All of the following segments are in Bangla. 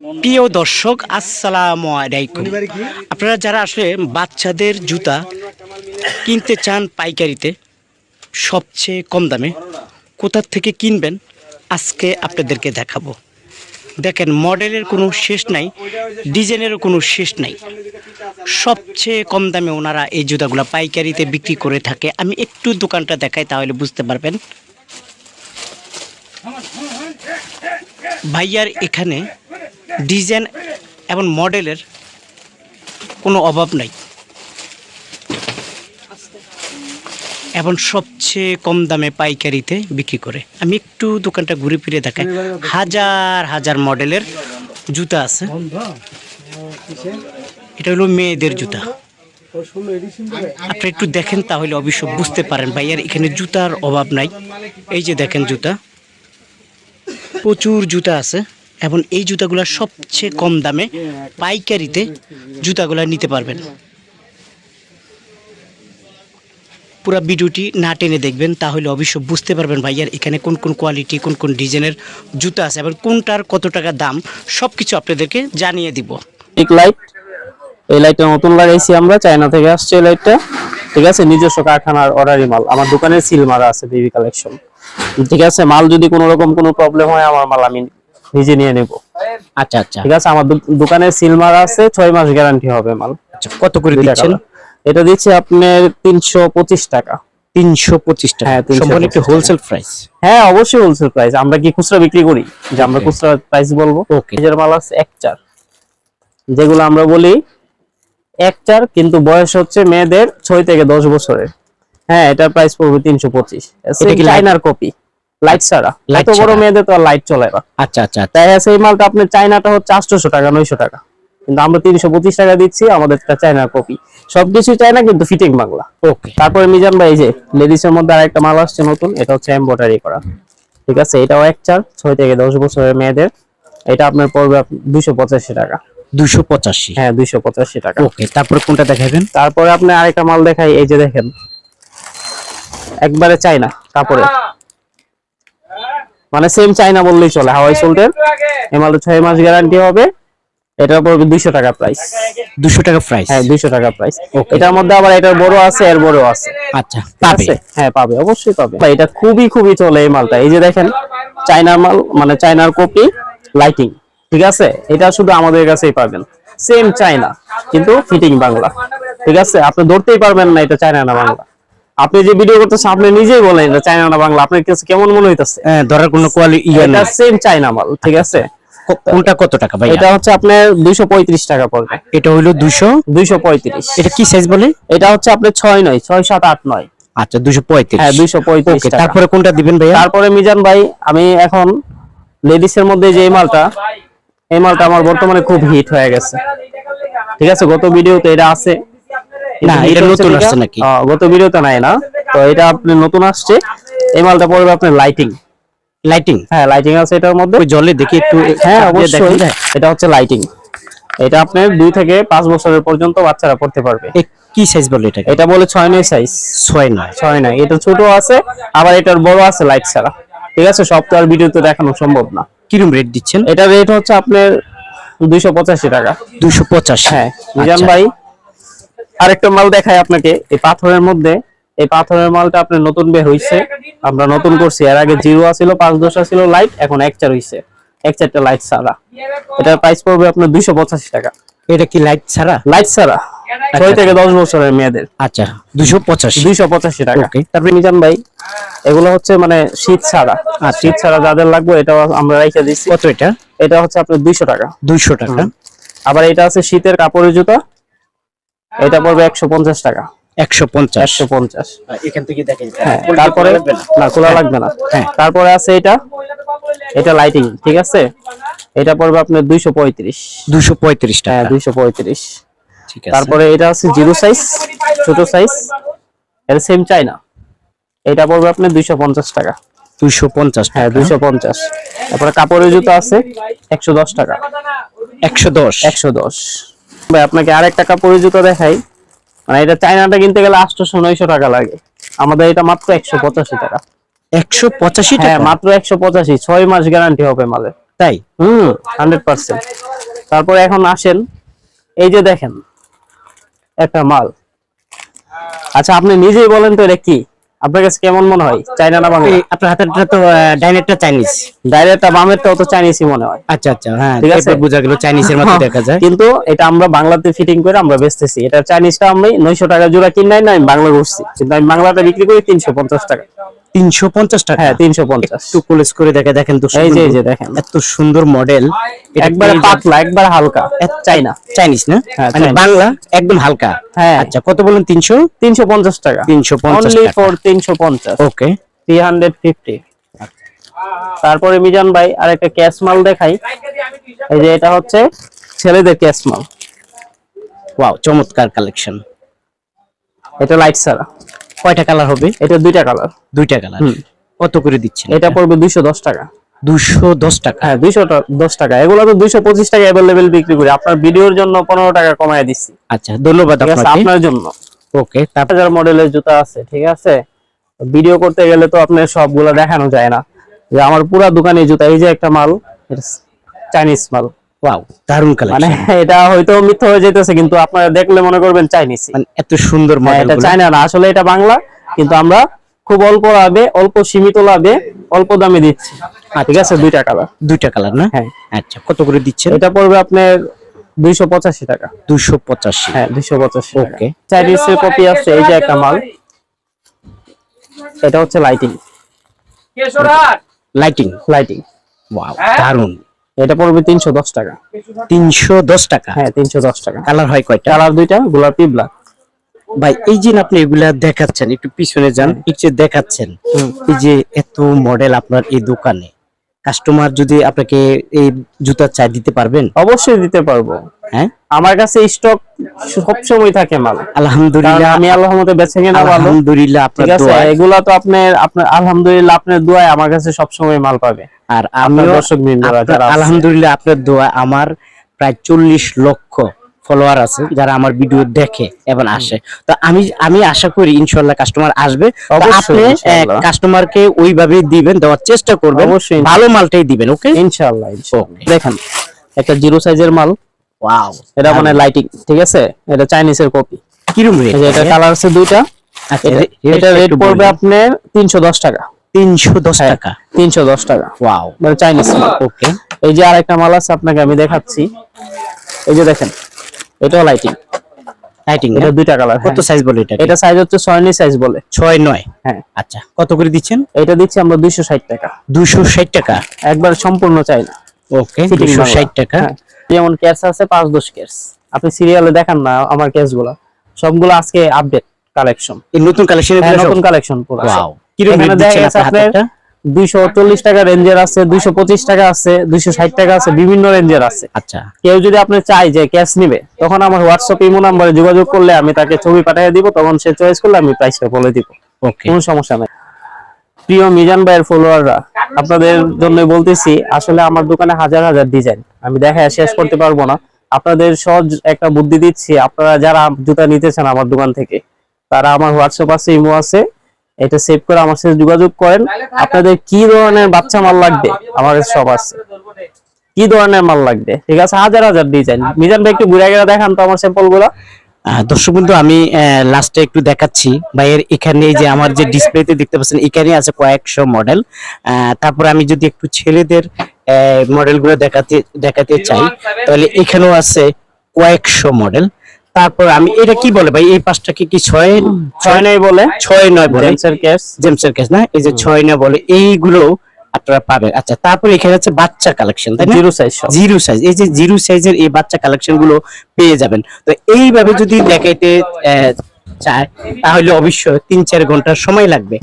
প্রিয় দর্শক, আসসালামু আপনারা যারা আসলে বাচ্চাদের জুতা কিনতে চান পাইকারিতে, সবচেয়ে কম দামে, কোথা থেকে কিনবেন, আজকে আপনাদেরকে দেখাবো। দেখেন, মডেলের কোনো শেষ নাই ডিজাইনেরও কোনো শেষ নাই। সবচেয়ে কম দামে ওনারা এই জুতাগুলো পাইকারিতে বিক্রি করে থাকে। আমি একটু দোকানটা দেখাই, তাহলে বুঝতে পারবেন। ভাইয়ার এখানে ডিজাইন এবং মডেলের কোনো অভাব নাই। এবং সবচেয়ে কম দামে পাইকারিতে বিক্রি করে। আমি একটু দোকানটা ঘুরে ফিরে দেখাই। হাজার হাজার মডেলের জুতা আছে। এটা হলো মেয়েদের জুতা। আপনি একটু দেখেন তাহলে অবশ্য বুঝতে পারেন ভাইয়ার এখানে জুতার অভাব নাই। এই যে দেখেন জুতা। প্রচুর জুতা আছে। এবং এই জুতাগুলো সবচেয়ে কম দামে পাইকারিতে জুতাগুলো নিতে পারবেন। পুরো ভিডিওটি না টেনে দেখবেন, তাহলে অবশ্য বুঝতে পারবেন ভাইয়ার এখানে কোন কোন কোয়ালিটি কোন কোন ডিজাইনের জুতা আছে এবং কোনটার কত টাকা দাম সব কিছু আপনাদেরকে জানিয়ে দিব। ঠিক লাইট এই লাইটটা নতুন লাগাইছি আমরা, চায়না থেকে আসছে এই লাইটটা ঠিক আছে, নিজস্ব কারখানার অর্ডারি মাল। আমার দোকানে সিল মারা আছে বেবি কালেকশন ঠিক আছে, মাল যদি কোনো রকম কোনো প্রবলেম হয়, আমার মাল আমি নিজে নিয়ে নেব। আচ্ছা আচ্ছা। ঠিক আছে আমার দোকানে সিল মারা আছে ছয় মাস গ্যারান্টি হবে মাল। আচ্ছা কত করে দিচ্ছেন? এটা দিচ্ছি আপনার তিনশো পঁচিশ টাকা। তিনশো পঁচিশ টাকা। হ্যাঁ, 325 সম্পূর্ণ একটু হোলসেল প্রাইস হ্যাঁ অবশ্যই হোলসেল প্রাইস আমরা কি খুচরা বিক্রি করি? যে আমরা খুচরা প্রাইস বলব. নিজের মাল আছে এক চার। যেগুলো আমরা বলি এক চার কিন্তু বয়স হচ্ছে মেয়েদের ছয় থেকে দশ বছরের। হ্যাঁ এটার প্রাইস পড়বে তিনশো পঁচিশ। চাইনার কপি লাইট ছাড়া। এত বড় মেয়েদের তো লাইট চলে না। আচ্ছা আচ্ছা তাই আছে মালটা আপনার চাইনাটা হচ্ছে আটশোশো টাকা নয়শো টাকা। কিন্তু আমরা তিনশো পঁচিশ টাকা দিচ্ছি আমাদের চাইনার কপি সবকিছু চাইনা কিন্তু ফিটিং বাংলা। ওকে তারপরে মিজান ভাই যে লেডিস এর মধ্যে আরেকটা মাল আসছে নতুন এটা হচ্ছে এমব্রয়ডারি করা। ঠিক আছে? এটাও এক চার ছয় থেকে দশ বছরের মেয়েদের। এটা আপনার পড়বে দুইশো পঁচাশি টাকা। দুশো পঁচাশি? হ্যাঁ দুইশো পঁচাশি টাকা। ওকে তারপরে কোনটা দেখাবেন? তারপরে আপনি আরেকটা মাল দেখাই এই যে দেখেন। একবারে চাইনা কাপড়ে মানে সেম চাইনা বললেই চলে হাওয়াই সোল্টের এই মালটা ছয় মাস গ্যারান্টি হবে। এটার পড়বে দুইশো টাকা প্রাইস দুশো টাকা প্রাইস হ্যাঁ দুইশো টাকা প্রাইস এটার মধ্যে আবার এটার বড় আছে এর বড় আছে। আচ্ছা পাবে? হ্যাঁ পাবে অবশ্যই পাবে। ভাই, এটা খুবই খুবই চলে এই মালটা। এই যে দেখেন চাইনার মাল মানে চাইনার কপি লাইটিং ঠিক আছে? এটা শুধু আমাদের কাছেই পাবেন। সেম চাইনা কিন্তু ফিটিং বাংলা। ঠিক আছে? আপনি ধরতেই পারবেন না এটা চাইনা না বাংলা। আপনি যে ভিডিও করতেছেন আপনি নিজেই বলেন এটা চাইনা না বাংলা আপনার কাছে কেমন মনে হইতাছে? হ্যাঁ, ধরার কোনো কোয়ালিটি এটা সেম চাইনা মাল ঠিক আছে? কোনটা কত টাকা ভাই এটা হচ্ছে আপনার দুইশো পঁয়ত্রিশ টাকা পড়বে। এটা হইল দুশো দুইশো পঁয়ত্রিশ। এটা কি সাইজ বলে? এটা হচ্ছে আপনার ছয় নয় ছয় সাত আট নয়। আচ্ছা দুশো পঁয়ত্রিশ। হ্যাঁ দুইশো পঁয়ত্রিশ ওকে টাকা। তারপরে কোনটা দিবেন ভাইয়া? তারপরে মিজান ভাই আমি এখন লেডিস এর মধ্যে যে এই মালটা এই মালটা আমার বর্তমানে খুব হিট হয়ে গেছে। ঠিক আছে গত ভিডিওতে এটা আছে। না, এটা নতুন আসছে নাকি? গত ভিডিওতে নাই না। তো এটা আপনি নতুন আসছে। এই মালটা পড়বে আপনার লাইটিং লাইটিং হ্যাঁ লাইটিং আছে এটার মধ্যে। জলে দেখি একটু হ্যাঁ অবশ্যই। এটা হচ্ছে লাইটিং এটা আপনার দুই থেকে পাঁচ বছরের পর্যন্ত বাচ্চারা পড়তে পারবে। কি সাইজ বলে এটাকে? এটা বলে ছয় নয় সাইজ ছয় নয়। ছয় নয়। এটা ছোট আছে আবার এটার বড় আছে লাইট ছাড়া। ঠিক আছে সব তো আর ভিডিওতে দেখানো সম্ভব না। কিরম রেট দিচ্ছেন? এটা রেট হচ্ছে আপনার দুইশো পঁচাশি টাকা। দুশো পঁচাশি। হ্যাঁ মিজান আচ্ছা। ভাই আরেকটা মাল দেখাই আপনাকে। এই পাথরের মধ্যে এই পাথরের মালটা আপনার নতুন বের হইছে। আমরা নতুন করছি। এর আগে জিরো আছিল পাঁচ দশ ছিল লাইট এখন এক চার হইছে। এক চারটা লাইট ছাড়া। এটার প্রাইস পড়বে আপনার দুইশো পঁচাশি টাকা। এটা কি লাইট ছাড়া? লাইট ছাড়া। ছয় থেকে দশ বছরের মেয়েদের। আচ্ছা দুশো পঁচাশি। দুইশো পঁচাশি টাকা. তারপরে মিজান ভাই এগুলো হচ্ছে মানে শীত ছাড়া। আর শীত ছাড়া যাদের লাগবে এটাও আমরা রাইখা দিচ্ছি। কত এটা? এটা হচ্ছে আপনার দুইশো টাকা। দুইশো টাকা। আবার এটা আছে শীতের কাপড়ের জুতা। এটা পড়বে একশো পঞ্চাশ টাকা। একশো পঞ্চাশ। একশো পঞ্চাশ। এখান থেকে দেখেন হ্যাঁ তারপরে না। খোলা লাগবে না। হ্যাঁ। তারপরে আছে এটা। এটা লাইটিং ঠিক আছে? এটা পড়বে আপনার দুইশো পঁয়ত্রিশ। দুশো পঁয়ত্রিশ হ্যাঁ টাকা দুইশো পঁয়ত্রিশ। ঠিক আছে। তারপরে এটা আছে জিরো সাইজ ছোট সাইজ এটা সেম চাইনা এটা পড়বে আপনার দুইশো পঞ্চাশ টাকা। দুশো পঞ্চাশ হ্যাঁ দুইশো পঞ্চাশ। তারপরে কাপড়ের জুতো আছে একশো দশ টাকা। একশো দশ। একশো দশ। ভাই আপনাকে আরেকটা কাপড়ের জুতো দেখাই। মানে এটা চাইনাটা কিনতে গেলে আটশোশো নয়শো টাকা লাগে। আমাদের এটা মাত্র একশো পঁচাশি টাকা। একশো পঁচাশি হ্যাঁ টাকা? মাত্র একশো পঁচাশি। ছয় মাস গ্যারান্টি হবে মালের। তাই? হুম হান্ড্রেড পার্সেন্ট তারপরে এখন আসেন। এই যে দেখেন একটা মাল। আচ্ছা আপনি নিজেই বলেন তো এটা কি? আপনার কাছে কেমন মনে হয়? চাইনা না বাংলা? আপনার হাতেরটা তো ডাইনেটটা চাইনিজ। ডাইরেক্টটা বামেরটাও তো চাইনিজই মনে হয়। আচ্ছা আচ্ছা হ্যাঁ ঠিক আছে। বুঝা গেল চাইনিজের মতো দেখা যায়। কিন্তু এটা আমরা বাংলাতে ফিটিং করে আমরা বেচতেছি। এটা চাইনিজটা আমি নয়শো টাকা জোড়া কিনাই না আমি বাংলা করছি কিন্তু আমি বাংলাটা বিক্রি করি তিনশো পঞ্চাশ টাকা। তিনশো পঞ্চাশ টাকা। হ্যাঁ তিনশো পঞ্চাশ। একটু কোলেজ করে দেখে দেখেন তো এই যে এই যে দেখেন। এত সুন্দর মডেল একবারে পাতলা একবার হালকা। চাইনা। চাইনিজ না? হ্যাঁ, মানে বাংলা একদম হালকা। হ্যাঁ। আচ্ছা কত বলেন তিনশো? তিনশো পঞ্চাশ টাকা। তিনশো পঞ্চাশ অনলি ফর তিনশো পঞ্চাশ। ওকে থ্রি হান্ড্রেড ফিফটি তারপরে মিজান ভাই আর একটা ক্যাশ মাল দেখাই। এই যে এটা হচ্ছে ছেলেদের ক্যাশ মাল। ওয়াও চমৎকার কালেকশন এটা লাইট ছাড়া। কয়টা কালার হবে? এটা দুইটা কালার দুইটা কালার কত করে দিচ্ছেন? এটা পড়বে দুইশো দশ টাকা। দুশো দশ টাকা? হ্যাঁ দুইশো দশ টাকা। এগুলো তো দুইশো পঁচিশ টাকা অ্যাভেলেবেল বিক্রি করি। আপনার ভিডিওর জন্য পনেরো টাকা কমায় দিচ্ছি। আচ্ছা ধন্যবাদ আপনাকে। আপনার জন্য। ওকে তারপর মডেলের জুতা আছে ঠিক আছে? ভিডিও করতে গেলে তো আপনার সবগুলো দেখানো যায় না। যে আমার পুরা দোকানে জুতা এই যে একটা মাল চাইনিজ মাল। ওয়াও দারুণ মানে কালেকশন এটা হয়তো মিথ্যা হয়ে যেতেছে কিন্তু আপনারা দেখলে মনে করবেন চাইনিজ মানে এত সুন্দর মডেল এটা চায়না না আসলে এটা বাংলা কিন্তু আমরা খুব অল্প লাভে অল্প সীমিত লাভে অল্প দামে দিচ্ছি। ঠিক আছে দুইটা কালার দুইটা কালার না? হ্যাঁ। আচ্ছা কত করে দিচ্ছেন? এটা পড়বে আপনার দুইশো পঁচাশি টাকা। দুশো পঁচাশি। হ্যাঁ দুইশো পঁচাশি ওকে চাইনিজ এর কপি আছে এই যে একটা মাল। এটা হচ্ছে লাইটিং লাইটিং লাইটিং ওয়াও দারুণ। এটা পড়বে তিনশো দশ টাকা। তিনশো দশ টাকা? হ্যাঁ তিনশো দশ টাকা। কালার হয় কয়টা? কালার দুইটা গোলাপি ব্ল্যাক ভাই এই যে আপনি এগুলা দেখাচ্ছেন একটু পিছনে যান একটু দেখাচ্ছেন এই যে এত মডেল আপনার এই দোকানে কাস্টমার যদি আপনাকে এই জুতা চাই দিতে পারবেন? অবশ্যই দিতে পারব। হ্যাঁ? আমার কাছে স্টক সব সময় থাকে মাল। আলহামদুলিল্লাহ। আমি আল্লাহর মতে বেছে গেলাম আলহামদুলিল্লাহ আপনার দোয়া। এগুলা তো আপনার আপনার আলহামদুলিল্লাহ আপনার দোয়ায় আমার কাছে সব সময় মাল পাবে। আর আমি দর্শক আলহামদুলিল্লাহ আপনার দোয়া আমার প্রায় চল্লিশ লক্ষ ফলোয়ার আছে যারা আমার ভিডিও দেখে এবং আসে। তো আমি আমি আশা করি ইনশাল্লাহ কাস্টমার আসবে। আপনি কাস্টমারকে ওইভাবেই দিবেন দেওয়ার চেষ্টা করবেন। অবশ্যই। ভালো মালটাই দিবেন ওকে ইনশাআল্লাহ ইনশাআল্লাহ দেখেন। একটা জিরো সাইজের মাল। ওয়াও এটা মানে লাইটিং ঠিক আছে? এটা চাইনিজের কপি কিরম রেট এই যে এটা কালার আছে দুইটা। আচ্ছা এটা- রেট পড়বে আপনার তিনশো দশ টাকা। তিনশো দশ হ্যাঁ। টাকা। তিনশো দশ টাকা। ওয়াও মানে চাইনিজ ওকে এই যে আরেকটা মাল আছে আপনাকে আমি দেখাচ্ছি। এই যে দেখেন এটাও লাইটিং লাইটিং এটা দুইটা কালার কত সাইজ বলে এটা? এটা সাইজ হচ্ছে ছয় সাইজ বলে। ছয় নয়? হ্যাঁ। আচ্ছা কত করে দিচ্ছেন? এটা দিচ্ছি আমরা দুইশো ষাট টাকা। দুশো ষাট টাকা? একবার সম্পূর্ণ চাই না। ওকে Fitting দুশো বাংলা। ষাট টাকা। হ্যাঁ। যেমন ক্যাশ আছে পাঁচ দশ ক্যাশ আপনি সিরিয়ালে দেখান না আমার ক্যাশগুলা। সবগুলো আজকে আপডেট কালেকশন এই নতুন কালেকশন নতুন কালেকশন পুরো। ওয়াও রেট দেখা দিচ্ছেন আপনার দুইশো চল্লিশ টাকা রেঞ্জের আছে দুইশো পঁচিশ টাকা আছে দুইশো ষাট টাকা আছে বিভিন্ন রেঞ্জের আছে। আচ্ছা। কেউ যদি আপনি চাই যে ক্যাশ নিবে তখন আমার হোয়াটসঅ্যাপ ইমো নাম্বারে যোগাযোগ করলে আমি তাকে ছবি পাঠিয়ে দিব তখন সে চয়েস করলে আমি প্রাইসটা বলে দিব। ওকে কোনো সমস্যা নাই। প্রিয় মিজান ভাইয়ের ফলোয়াররা আপনাদের জন্য বলতেছি আসলে আমার দোকানে হাজার হাজার ডিজাইন আমি দেখা শেষ করতে পারব না। আপনাদের সহজ একটা বুদ্ধি দিচ্ছি আপনারা যারা জুতা নিতেছেন আমার দোকান থেকে তারা আমার হোয়াটসঅ্যাপ আছে ইমো আছে এটা সেভ করে আমার সাথে যোগাযোগ করেন। আপনাদের কি ধরনের বাচ্চা মাল লাগবে? আমার কাছে সব আছে। কি ধরনের মাল লাগবে? ঠিক আছে হাজার হাজার ডিজাইন মিজান ভাই একটু ঘুরে গেলে দেখান তো আমার স্যাম্পলগুলা। আহ, দর্শক বন্ধু আমি লাস্টে একটু দেখাচ্ছি। ভাইয়ের এখানে এই যে আমার যে ডিসপ্লেতে দেখতে পাচ্ছেন এখানে আছে কয়েকশো মডেল তারপর আমি যদি একটু ছেলেদের মডেলগুলো দেখাতে দেখাতে চাই তাহলে এখানেও আছে কয়েকশো মডেল তারপর আমি এটা কি বলে ভাই? এই পাঁচটাকে কি ছয় ছয় নয় বলে? ছয় নয় বলে। জেমসের কেস। না? এই যে ছয় নয় বলে এইগুলো আপনারা পাবেন। আচ্ছা তারপর এখানে আছে বাচ্চা কালেকশন তাই জিরো সাইজ সব। জিরো সাইজ এই যে জিরো সাইজের এই বাচ্চা কালেকশনগুলো পেয়ে যাবেন। তো এইভাবে যদি দেখাইতে চায় তাহলে অবশ্যই তিন চার ঘণ্টা সময় লাগবে।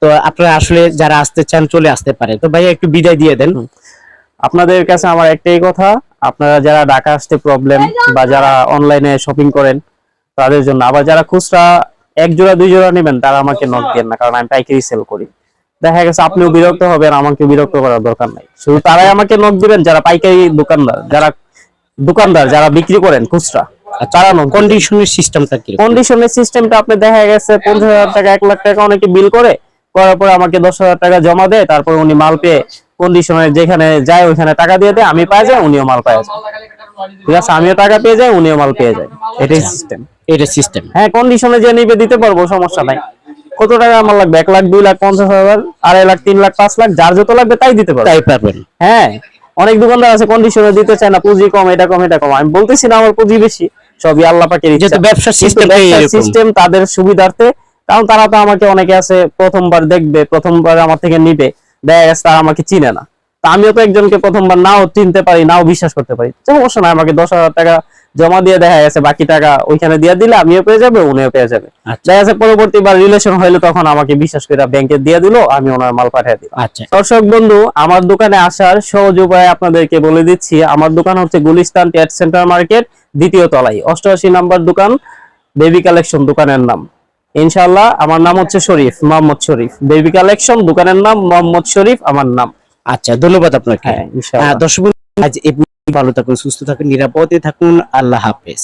তো আপনারা আসলে যারা আসতে চান চলে আসতে পারে তো ভাইয়া একটু বিদায় দিয়ে দেন। আপনাদের কাছে আমার একটাই কথা আপনারা যারা ঢাকা আসতে প্রবলেম বা যারা অনলাইনে শপিং করেন তাদের জন্য। আবার যারা খুচরা এক জোড়া দুই জোড়া নেবেন তারা আমাকে নক দেন না কারণ আমি পাইকারি সেল করি। দেখা গেছে আপনিও বিরক্ত হবেন আমাকে বিরক্ত করার দরকার নাই। শুধু তারাই আমাকে নক দিবেন যারা পাইকারি দোকানদার যারা দোকানদার যারা বিক্রি করেন খুচরা। তারা নক কন্ডিশনের সিস্টেমটা কি কন্ডিশনের সিস্টেমটা আপনি দেখা গেছে পঞ্চাশ হাজার টাকা এক লাখ টাকা অনেকে বিল করে। করার পরে আমাকে দশ হাজার টাকা জমা দেয় তারপর উনি মাল পেয়ে কন্ডিশনে যেখানে যায় ওইখানে টাকা দিয়ে দেয় আমি পাই যাই উনিও মাল পাই যায় ঠিক আছে আমিও টাকা পেয়ে যাই উনিও মাল পেয়ে যায় এটাই সিস্টেম এটা সিস্টেম হ্যাঁ কন্ডিশনে যে নিবে দিতে পারব সমস্যা নাই। কত টাকা আমার লাগবে? এক লাখ দুই লাখ পঞ্চাশ হাজার আড়াই লাখ তিন লাখ পাঁচ লাখ যার যত লাগবে তাই দিতে পারব। তাই পারবেন। হ্যাঁ অনেক দোকানদার আছে কন্ডিশনে দিতে চায় না পুঁজি কম এটা কম এটা কম। আমি বলতেছি না আমার পুঁজি বেশি সবই আল্লাহ পাকের এরকম। সিস্টেম তাদের সুবিধার্থে কারণ তারা তো আমাকে অনেকে আছে প্রথমবার দেখবে প্রথমবার আমার থেকে নিবে। দেখা গেছে তারা আমাকে চিনে না। তা আমিও তো একজনকে প্রথমবার নাও চিনতে পারি নাও বিশ্বাস করতে পারি। সমস্যা না আমাকে দশ হাজার টাকা জমা দিয়ে দেখা গেছে বাকি টাকা ওইখানে দিয়ে দিলে আমিও পেয়ে যাবে উনিও পেয়ে যাবে। আচ্ছা। দেখা যাচ্ছে পরবর্তীবার রিলেশন হইলে তখন আমাকে বিশ্বাস করে ব্যাংকে দিয়ে দিল আমি ওনার মাল পাঠিয়ে দিলাম। আচ্ছা। দর্শক বন্ধু আমার দোকানে আসার সহজ উপায় আপনাদেরকে বলে দিচ্ছি। আমার দোকান হচ্ছে গুলিস্তান ট্রেড সেন্টার মার্কেট দ্বিতীয় তলায়। অষ্টআশি নাম্বার দোকান বেবি কালেকশন দোকানের নাম। ইনশাআল্লাহ আমার নাম হচ্ছে শরীফ মোহাম্মদ শরীফ। বেবি কালেকশন দোকানের নাম মোহাম্মদ শরীফ আমার নাম। আচ্ছা ধন্যবাদ আপনাকে। হ্যাঁ হ্যাঁ, দর্শক আজ ভালো থাকুন সুস্থ থাকুন নিরাপদে থাকুন আল্লাহ হাফেজ।